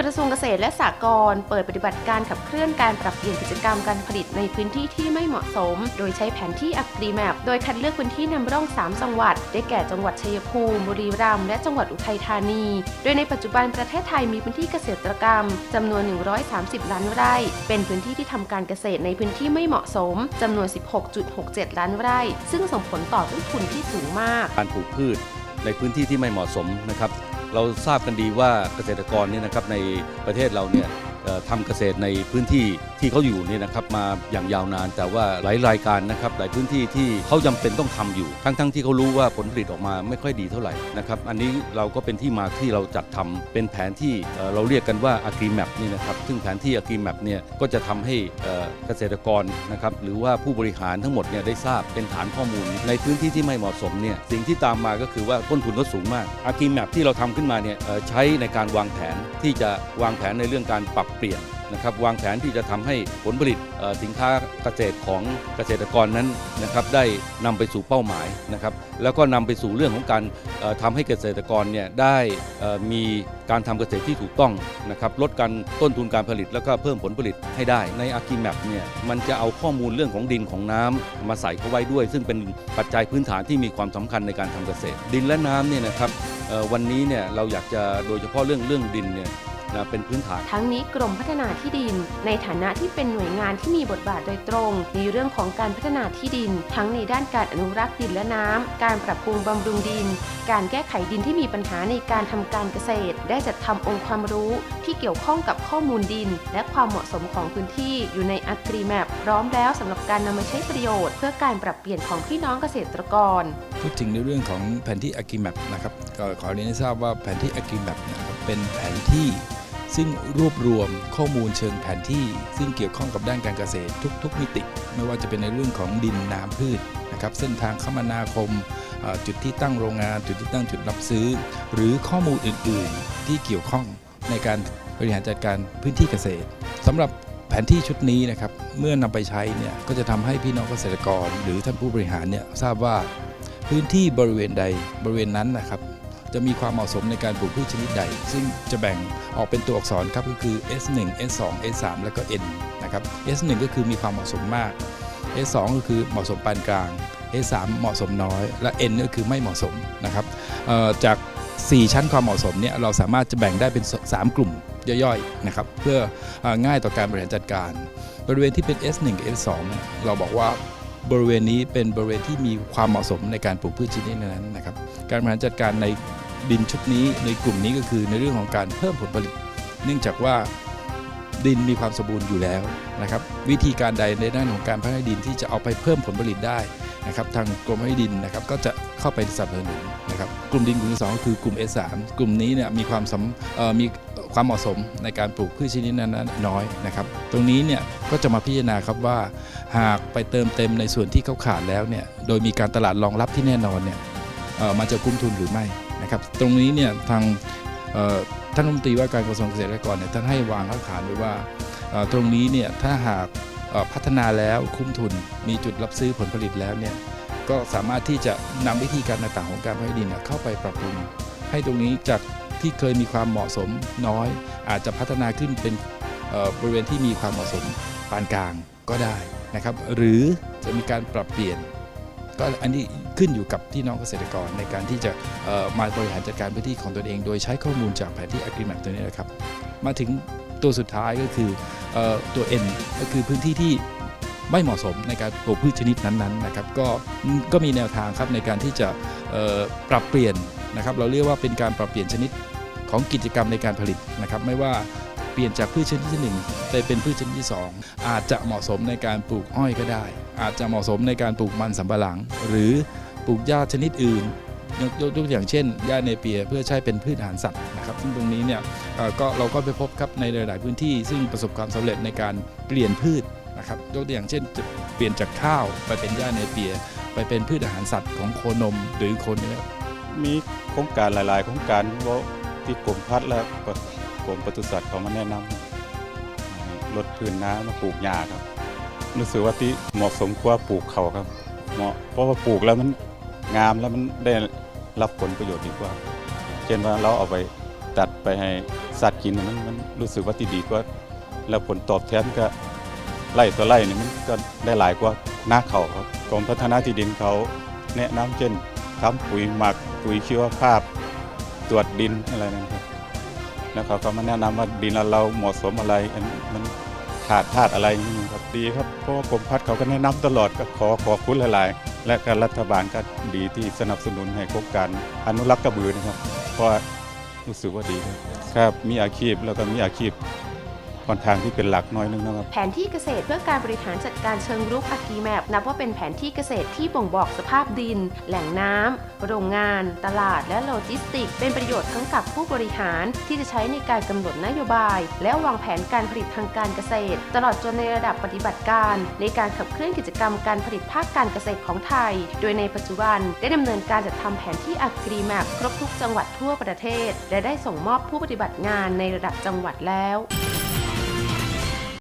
กระทรวงเกษตรและสหกรณ์เปิดปฏิบัติการขับเคลื่อนการปรับเปลี่ยนกิจกรรมการผลิตในพื้นที่ที่ไม่เหมาะสม โดยใช้แผนที่อักรีแมปโดยคัดเลือกพื้นที่นำร่อง 3 จังหวัด ได้แก่จังหวัดชัยภูมิ บุรีรัมย์ และจังหวัดอุทัยธานี โดยในปัจจุบันประเทศไทยมีพื้นที่เกษตรกรรมจำนวน 130 ล้านไร่ เป็นพื้นที่ที่ทำการเกษตรในพื้นที่ไม่เหมาะสมจำนวน 16.67 ล้านไร่ ซึ่งส่งผลต่อต้นทุนที่สูงมาก การปลูกพืชในพื้นที่ที่ไม่เหมาะสมนะครับ เราทราบกันดีว่าเกษตรกรเนี่ยนะครับในประเทศเราเนี่ยทำเกษตรในพื้นที่ที่เขาอยู่เนี่ยนะครับมาอย่างยาวนาน แต่ว่าหลายรายการนะครับหลายพื้นที่ที่เขาจำเป็นต้องทำอยู่ ทั้งๆที่เขารู้ว่าผลผลิตออกมาไม่ค่อยดีเท่าไหร่นะครับอันนี้เราก็เป็นที่มาที่เราจัดทำเป็นแผนที่เเราเรียกกันว่า Agri Map นี่นะครับซึ่งแผนที่ Agri Map เนี่ยก็จะทำให้เเกษตรกรนะครับหรือว่าผู้บริหารทั้งหมดเนี่ยได้ทราบเป็นฐานข้อมูล ในพื้นที่ที่ไม่เหมาะสมเนี่ยสิ่งที่ตามมาก็คือว่าต้นทุนก็สูงมาก Agri Map ที่เราทำขึ้นมาเนี่ยใช้ในการวางแผนที่จะวางแผนในเรื่องการปรับเปลี่ยน นะครับวางแผนที่จะทำให้ผลผลิตสินค้าเกษตรของเกษตรกรนั้นนะครับได้นำไปสู่เป้าหมายนะครับแล้วก็นำไปสู่เรื่องของการเอ่อทำให้เกษตรกรเนี่ยได้มีการทำเกษตรที่ถูกต้องนะครับลดการต้นทุนการผลิตแล้วก็เพิ่มผลผลิตให้ได้ใน a g r i Map เนี่ยมันจะเอาข้อมูลเรื่องของดินของน้ำมาใส่เข้าไว้ด้วย ซึ่งเป็นปัจจัยพื้นฐานที่มีความสำคัญในการทำเกษตร ดินและน้ำเนี่ยนะครับวันนี้เนี่ยเราอยากจะโดยเฉพาะเรื่องเรื่องดินเนี่ย นะเป็นพื้นฐาน ทั้งนี้กรมพัฒนาที่ดิน ในฐานะที่เป็นหน่วยงานที่มีบทบาทโดยตรง ในเรื่องของการพัฒนาที่ดิน ทั้งในด้านการอนุรักษ์ดินและน้ำการปรับปรุงบำรุงดิน การแก้ไขดินที่มีปัญหาในการทำการเกษตร ได้จัดทำองค์ความรู้ที่เกี่ยวข้องกับข้อมูลดิน และความเหมาะสมของพื้นที่อยู่ในอักรีแมปพร้อมแล้วสำหรับการนำมาใช้ประโยชน์ เพื่อการปรับเปลี่ยนของพี่น้องเกษตรกรพูดถึงในเรื่องของแผนที่ a g r i m a p นะครับก็ขอเรียนให้ทราบว่าแผนที่ a g r i m a p นะครับเป็นแผนที่ ซึ่งรวบรวมข้อมูลเชิงแผนที่ ซึ่งเกี่ยวข้องกับด้านการเกษตรทุก ๆ มิติ ไม่ว่าจะเป็นในเรื่องของดินน้ำพืชนะครับเส้นทางคมนาคม จุดที่ตั้งโรงงาน จุดที่ตั้งจุดรับซื้อ หรือข้อมูลอื่น ๆ ที่เกี่ยวข้องในการบริหารจัดการพื้นที่เกษตรสำหรับแผนที่ชุดนี้นะครับเมื่อนำไปใช้เนี่ยก็จะทำให้พี่น้องเกษตรกร หรือท่านผู้บริหารเนี่ยทราบว่าพื้นที่บริเวณใดบริเวณนั้นนะครับ จะมีความเหมาะสมในการปลูกพืชชนิดใด ซึ่งจะแบ่งออกเป็นตัวอักษรครับก็คือ S1 S2 S3 แล้วก็ N นะครับ S1 ก็คือมีความเหมาะสมมาก S2 ก็คือเหมาะสมปานกลาง S3 เหมาะสมน้อย และ N ก็คือไม่เหมาะสมนะครับจาก 4 ชั้นความเหมาะสมเนี่ยเราสามารถจะแบ่งได้เป็น 3 กลุ่มย่อยๆนะครับเพื่ออง่ายต่อการบริหารจัดการ บริเวณที่เป็น S1 กับ S2 เราบอกว่าบริเวณนี้เป็นบริเวณที่มีความเหมาะสมในการปลูกพืชชนิดนั้นนะครับ การบริหารจัดการใน ดินชุดนี้ในกลุ่มนี้ก็คือในเรื่องของการเพิ่มผลผลิต เนื่องจากว่าดินมีความสมบูรณ์อยู่แล้วนะครับ วิธีการใดในด้านของการพัฒนาดินที่จะเอาไปเพิ่มผลผลิตได้นะครับ ทางกรมพัฒนาดินนะครับก็จะเข้าไปสนับสนุนนะครับกลุ่มดินกลุ่มที่สองก็คือกลุ่ม S3 กลุ่มนี้เนี่ยมีความสำมีความเหมาะสมในการปลูกพืชชนิดนั้นน้อยนะครับ ตรงนี้เนี่ยก็จะมาพิจารณาครับว่าหากไปเติมเต็มในส่วนที่เขาขาดแล้วเนี่ยโดยมีการตลาดรองรับที่แน่นอนเนี่ยมันจะคุ้มทุนหรือไม่ นะครับตรงนี้เนี่ยทางท่านรัฐมนตรีว่าการกระทรวงเกษตรและกรเนี่ยท่านให้วางรากฐานไว้ว่าตรงนี้เนี่ยถ้าหากพัฒนาแล้วคุ้มทุนมีจุดรับซื้อผลผลิตแล้วเนี่ยก็สามารถที่จะนำวิธีการต่างๆของการพัฒนาดินเนี่ยเข้าไปปรับปรุงให้ตรงนี้จากที่เคยมีความเหมาะสมน้อย อาจจะพัฒนาขึ้นเป็นบริเวณที่มีความเหมาะสมปานกลางก็ได้นะครับ หรือจะมีการปรับเปลี่ยน ก็อันนี้ ขึ้นอยู่กับที่น้องเกษตรกรในการที่จะมาบริหารจัดการพื้นที่ของตนเอง โดยใช้ข้อมูลจากแผนที่ Agreement ตัวนี้นะครับ มาถึงตัวสุดท้ายก็คือออตัว N ก็คือพื้นที่ที่ไม่เหมาะสมในการปลูกพืชชนิดนั้นๆนะครับก็ก็มีแนวทางครับในการที่จะปรับเปลี่ยนนะครับ เราเรียกว่าเป็นการปรับเปลี่ยนชนิดของกิจกรรมในการผลิตนะครับ ไม่ว่าเปลี่ยนจากพืชชนิดที่หนึ่งไปเป็นพืชชนิดที่สองอาจจะเหมาะสมในการปลูกอ้อยก็ได้ อาจจะเหมาะสมในการปลูกมันสำปะหลัง หรือ ปลูกหญ้าชนิดอื่นยกยกตัวอย่างเช่นหญ้าเนเปียเพื่อใช้เป็นพืชอาหารสัตว์นะครับ ซึ่งตรงนี้เนี่ยเอ่อก็เราก็ไปพบครับในหลาย ๆ พื้นที่ ซึ่งประสบความสำเร็จในการเปลี่ยนพืชนะครับยกตัวอย่างเช่นเปลี่ยนจากข้าวไปเป็นหญ้าเนเปีย ไปเป็นพืชอาหารสัตว์ของโคนมหรือโคเนื้อมีโครงการหลาย ๆ โครงการว่าที่กรมพัฒน์และกรมปศุสัตว์เขามาแนะนำให้ลดพื้นน้ำมาปลูกหญ้าครับรู้สึกว่าที่เหมาะสมกว่าปลูกเขาครับ เหมาะเพราะว่าปลูกแล้วมัน งามแล้วมันได้รับผลประโยชน์ดีกว่า เช่นว่าเราเอาไปตัดไปให้สัตว์กินน่ะมันมันรู้สึกว่าที่ดีกว่า แล้วผลตอบแทนก็ไร่ต่อไร่นี่มันก็ได้หลายกว่าหน้าเขาครับกรมพัฒนาที่ดินเขาแนะนำเช่นทำปุ๋ยหมักปุ๋ยชีวภาพ ตรวจดินอะไรนั่นครับแล้วเขาก็มาแนะนำว่าดินเราเหมาะสมอะไรอันมันขาดธาตุอะไรนี่ครับดีครับเพราะว่ากรมพัฒน์เขาก็แนะนำตลอดก็ขอขอบคุณหลาย ๆ และการรัฐบาลก็ดีที่สนับสนุนให้โครงการอนุรักษ์กระบือนะครับ เพราะรู้สึกว่าดีครับครับมีอาชีพแล้วก็มีอาชีพ ค่อนข้างที่เป็นหลักน้อยนึงนะครับ แผนที่เกษตรเพื่อการบริหารจัดการเชิงรุกอากีแมปนับว่าเป็นแผนที่เกษตรที่บ่งบอกสภาพดิน แหล่งน้ำโรงงาน ตลาด และโลจิสติก เป็นประโยชน์ทั้งกับผู้บริหาร ที่จะใช้ในการกำหนดนโยบาย และวางแผนการผลิตทางการเกษตร ตลอดจนในระดับปฏิบัติการ ในการขับเคลื่อนกิจกรรมการผลิตภาคการเกษตรของไทย โดยในปัจจุบันได้ดำเนินการจัดทำแผนที่อักรีแมปครบทุกจังหวัดทั่วประเทศ และได้ส่งมอบผู้ปฏิบัติงานในระดับจังหวัดแล้ว